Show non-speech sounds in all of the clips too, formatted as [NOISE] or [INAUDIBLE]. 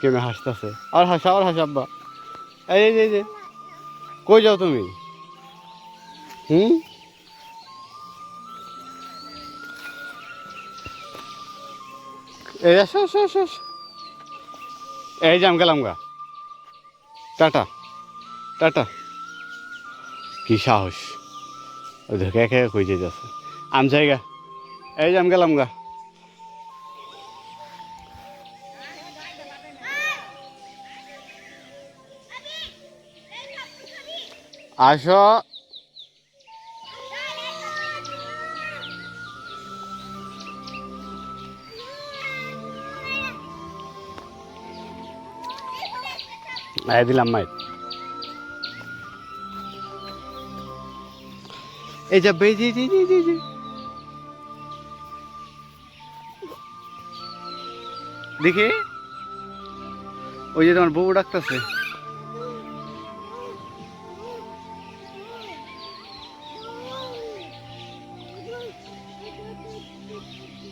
কেমন হাসতেছে? আর হাসা আর হাসা আব্বা। এই যে, যে কই যাও তুমি? হুম? এই আসো। এই যে আমি গেলাম গা। Tata tata. কি সাহস। দেখে একে কই যেতেছে আম জায়গা। এই যে আমি গেলাম গা। আসো। দিলাম মাই এই যে বে জি জি জি জি জি। দেখি। ওই যে তোমার বউ ডাকতেছে।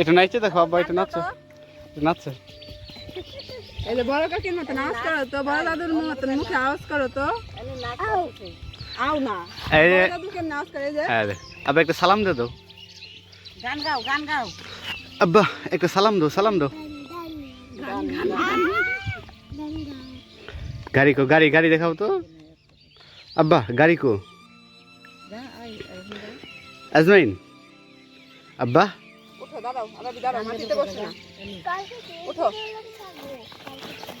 এটা নাচছে দেখো আব্বা এটা নাচছে। নাচছে। এলে বড় কাকির মতন আওয়াজ করো তো বড় দাদুর মতন মুখে আওয়াজ করো তো। আও। না। এই দাদুকে নাচ করে যে। হ্যাঁ, আরে একটা সালাম দে দাও। গান গাও গান গাও। আব্বা একটা সালাম দাও সালাম দাও। গান গান। গাড়ি কো গাড়ি গাড়ি দেখাও তো। আব্বা গাড়ি কো আজমাইন। আব্বা।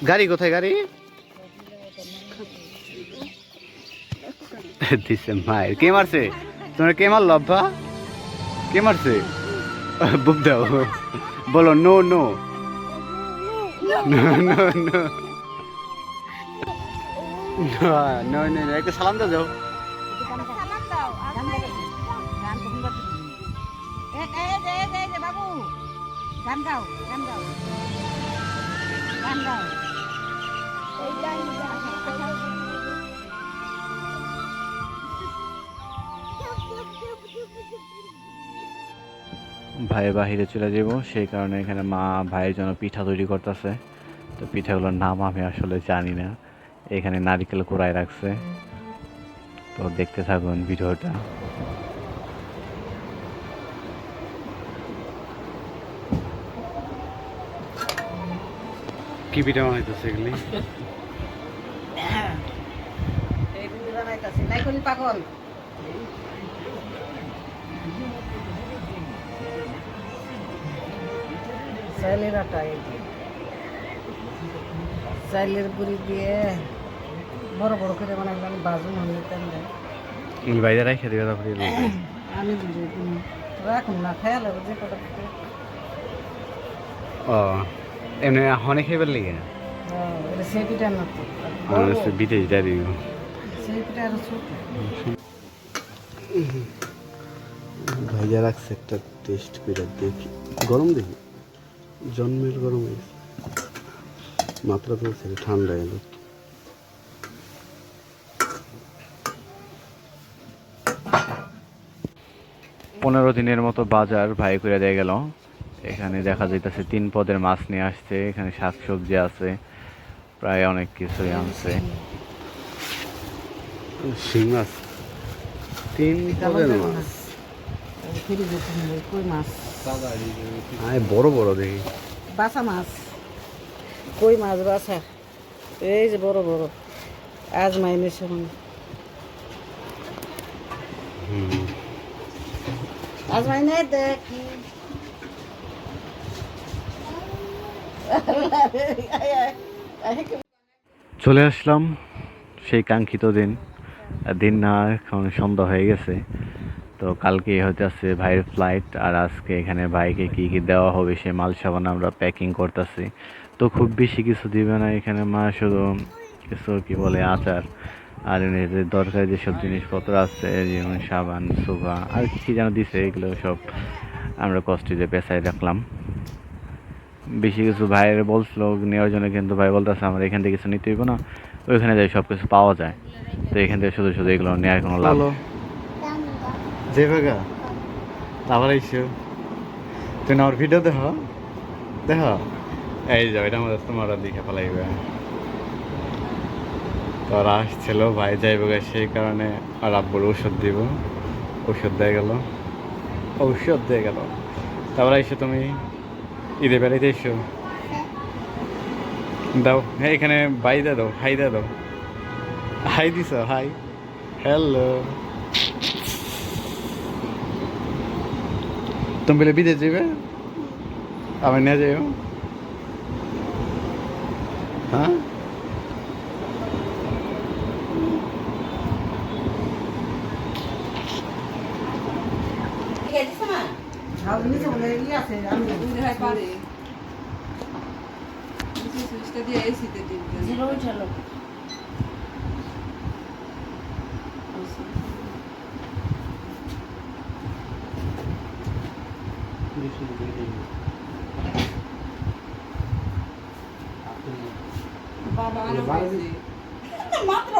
গাড়ি কোথায় গাড়ি? দিছে মায়ের। কে মারছে? তোমার কে মারলো আব্বা? কে মারছে? বুক দাও বলো no no. No no no. No no no একটা সালাম যাও। ভাই বাহিরে চলে যাব, সেই কারণে এখানে মা ভাইয়ের জন্য পিঠা তৈরি করতেছে। তো পিঠাগুলোর নাম আমি আসলে জানি না। এখানে নারিকেল কোড়ায় রাখছে। তো দেখতে থাকুন ভিডিওটা। কি পিঠা বানাইতেছে এগুলি? পাগল যে। চাইলের গুঁড়ি দিয়ে বড় বড় করে বানাইলাম বাজুন হলে তেমন বাইরে রাখে দেবে তারপরে [COUGHS] আমি রাখুন না খেয়াল হবে যে কটা ও এমনি হনে খাইবার লিগে? এটা সেই পিঠা না তো। আমার বিদেশ ডারি সেই পিঠা আরও ছোট। ভাইজা রাখছে একটা টেস্ট করে দেখি। গরম দেখি? জন্মের গরম হয়েছে মাত্রা তো ছেড়ে ঠান্ডা এলো। পনেরো দিনের মতো বাজার ভাই করে দিয়ে গেল। এখানে দেখা যাইতেছে তিন পদের মাছ নিয়ে আসছে এখানে শাকসবজি আছে প্রায় অনেক কিছুই আনছে। শিং মাছ? তিন পদের বড় বড় দেখি। বাসা মাছ। কই মাছ বাসা এই যে বড় বড়। আজ মাইনের সঙ্গে আজ মাইনে দেখ। চলে আসলাম সেই কাঙ্ক্ষিত দিন। দিন না, এখন সন্ধ্যা হয়ে গেছে। তো কালকে হয়তো আছে ভাইয়ের ফ্লাইট আর আজকে এখানে ভাইকে কি কি দেওয়া হবে সে মাল সাবান আমরা প্যাকিং করতেছি। তো খুব বেশি কিছু দিবে না এখানে মা শুধু কিছু কি বলে আচার, আর যে দরকারি যেসব জিনিসপত্র আছে, যেমন সাবান, সোফা, আর কি যেন দিছে, এগুলো সব আমরা কষ্টে পেশায় রাখলাম। বেশি কিছু ভাইয়ের বলছিল, নেওয়ার জন্য কিন্তু ভাই বলতেছে, আমার এখান থেকে কিছু নিতে হইব না, ওইখানে যাই সব কিছু পাওয়া যায়। তো এখান থেকে শুধু শুধু এগুলো নেওয়ার কোনো লাভ যে ভাগা তুই না ওর ভিডিও দেখ দেখ। এই যাও এটা আমাদের তোমার দিকে ফেলাইবে তো ওরা আসছিল, ভাই যাইবে সেই কারণে আর আব্বুর ওষুধ দিব। ওষুধ দিয়ে গেল। ঔষধ দিয়ে গেল। তারপর আইসো তুমি। ঈদে বেড়াইতে এসো। দাও হ্যাঁ এখানে বাই দে দাও, হাই দে দাও। হাই দিছ, হাই। হ্যালো। তুমি বলে বিদেশ যাবে আমি নিয়ে যাই হ্যাঁ? দিয়ে এসিতে টিপবে জিরো উঠালো বাবা আরও পাইছে মাত্র?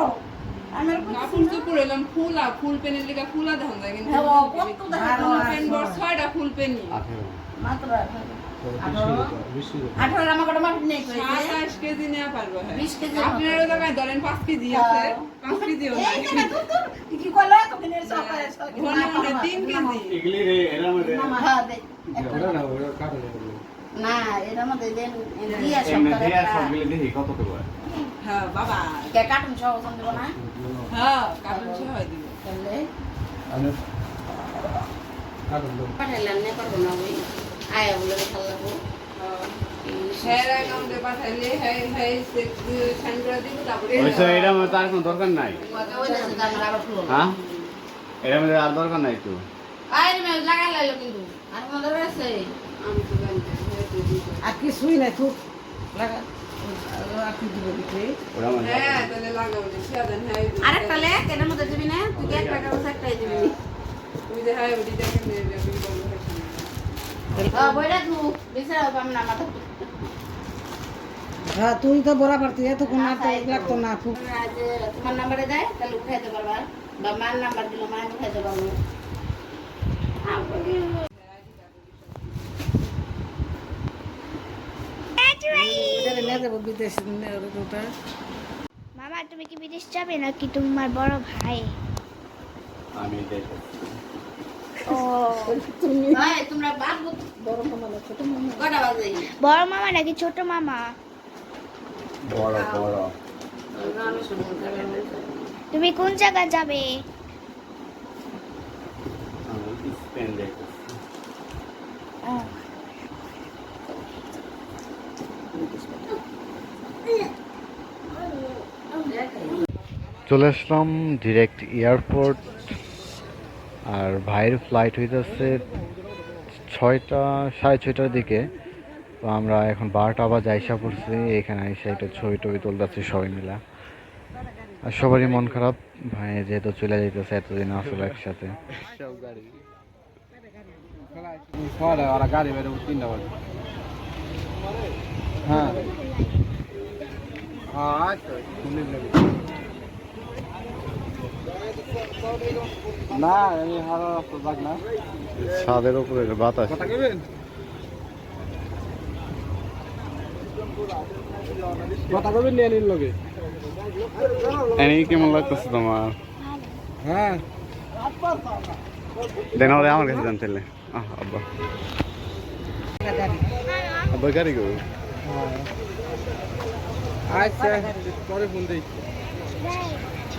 আমার কাপড় তো পরে ফুলা ফুল পেনের লিগা ফুলা দেখান যায় কিন্তু হ্যাঁ, ফুল পেন বড় ছয়টা ফুল পেনি মাত্র কেজি নেওয়া পারব হ্যাঁ। বিশ কেজি আপনার ওই জায়গায় ধরেন পাঁচ কেজি আছে পাঁচ কেজিও তিন কেজি। হ্যাঁ না এর মধ্যে দেন দিয়া সপ্তাহে হ্যাঁ বাবা। কে কাটুন সহ ওজন দেব না? হ্যাঁ কাপড় ছয় দিব। তাহলে? পাঠাইলাম না পারব না ওই আয়া বলে ভালো লাগবো। হ্যাঁ অ্যাকাউন্টে পাঠাইলে হ্যাঁ হ্যাঁ সেন্ড করে দিব দরকার নাই। আবার খুলো হ্যাঁ? এটার মধ্যে আর দরকার নাই তো। লাগাই লাইলো কিন্তু। আর মনে আছে? আর কিছুই নাই খুব। লাগা আর কি দিব দিতে? ওটা মধ্যে হ্যাঁ হ্যাঁ আরেকটা লেখ এটার মধ্যে দিবি না? তুই একটাই দিবি। হ্যাঁ তু বিছাড়া পাম না মাথা হ্যাঁ তুই তো বরাবর তুই এতক্ষণ আর লাগতো না খুব। তোমার নাম্বারে দেয় তাহলে উঠাইতে পারবা। বা মার নাম্বার দিল মার উঠাইতে পারব। নিয়ে যাব বিদেশ ওটা মামা তুমি কি বিদেশ যাবে নাকি তোমার বড় ভাই? আমি বড় মামা না ছোট মামা। কটা বাজে বড় মামা নাকি ছোট মামা? তুমি কোন জায়গা যাবে? স্পেন চলে আসলাম ডিরেক্ট এয়ারপোর্ট আর ভাইয়ের ফ্লাইট হইতেছে ছয়টা, সাড়ে ছয়টার দিকে। তো আমরা এখন বারোটা আবার যাইসা পড়ছি, এখানে এসে একটা ছবি টবি তুলতেছি সবাই মিলা। আর সবারই মন খারাপ, ভাই যেহেতু চলে যাইতেছে এতদিন আসলে একসাথে। হ্যাঁ। না আমি হারা রাস্তা যাক না। ছাদের উপরে বাতাস। কথা কইবেন নিয়ে লগে? এনে কেমন লাগতেছে তোমার? হ্যাঁ। দেন আমাদের আমার কাছে জানতে আহ আব্বা। আব্বা গাড়ি গো আচ্ছা পরে ফোন দিই।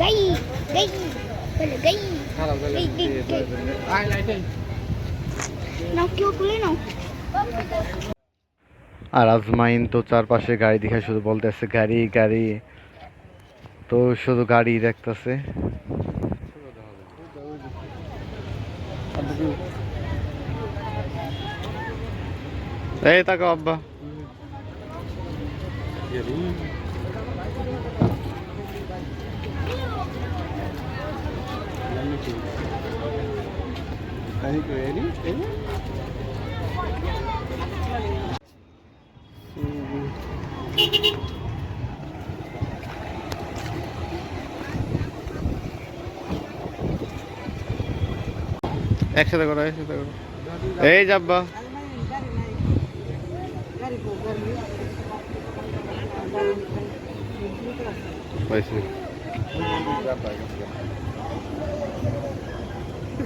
gay gay gay আর আজমাইন তো চারপাশে গাড়ি দেখে শুধু বলতেছে গাড়ি গাড়ি। তো শুধু গাড়ি দেখতেছে। এই তাকে অব্বা একসাথে করো একসাথে করো। এই যাব্বা পাইছি।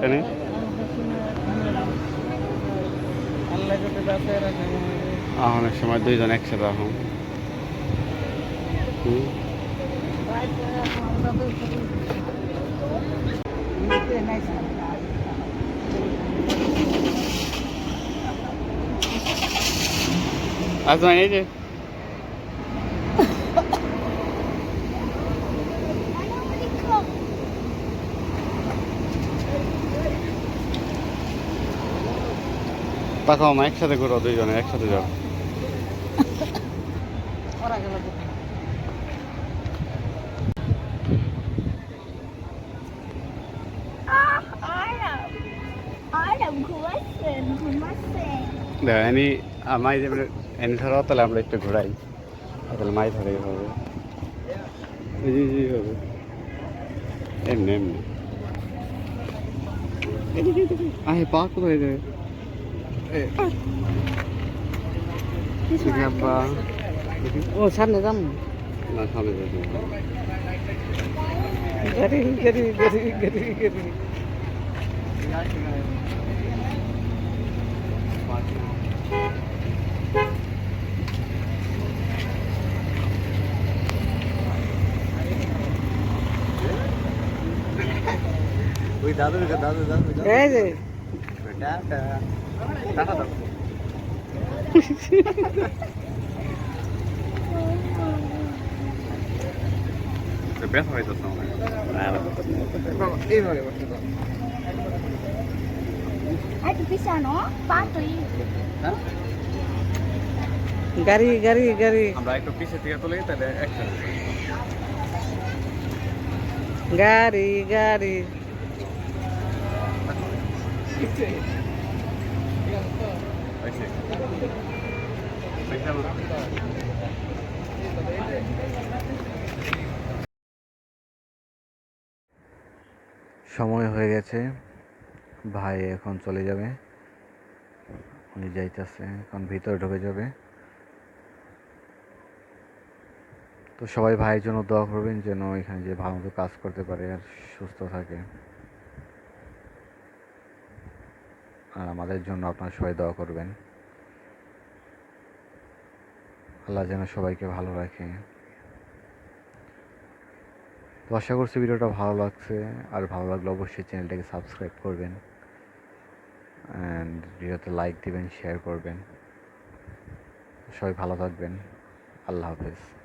এখানে আল্লাহ যদি বাঁচায় রাখে আহনের সময় দুইজন একসাথে আহন হুম নিচে নাই আজমাইন এই যে তাকাও মা একসাথে ঘুরো দুইজনে একসাথে যাও। মাই যেমন এনি ধরো তাহলে আমরা একটু ঘোরাই। তাহলে মাই ধরে হবে। এমনি এমনি। আহে পা কোথায় এ, এদিকে আব্বা ও সামনে যাম না সামনে যাবে গাড়ি গাড়ি গাড়ি গাড়ি গাড়ি ওই দাদু দাদু দাদু এই যে টাটা টাটা দাও ব্যথা হইতেছে আমার এইভাবে বসে দাও Ay, tu pisah no? Pato yun. গাড়ি গাড়ি গাড়ি আমরা একটু পিছে থেকে তুলে তাহলে একসাথে গাড়ি গাড়ি সময় হয়ে গেছে। ভাই এখন চলে যাবে। উনি যাইতেছে, এখন ভিতরে ঢুকে যাবে। তো সবাই ভাইয়ের জন্য দোয়া করবেন যেন এখানে যে ভালো মতো কাজ করতে পারে আর সুস্থ থাকে। আর আমাদের জন্য আপনারা সবাই দোয়া করবেন। আল্লাহ যেন সবাইকে ভালো রাখে। তো আশা করছি ভিডিওটা ভালো লাগছে। আর ভালো লাগলে অবশ্যই চ্যানেলটাকে সাবস্ক্রাইব করবেন। অ্যান্ড ভিডিওতে লাইক দিবেন শেয়ার করবেন। সবাই ভালো থাকবেন। আল্লাহ হাফেজ।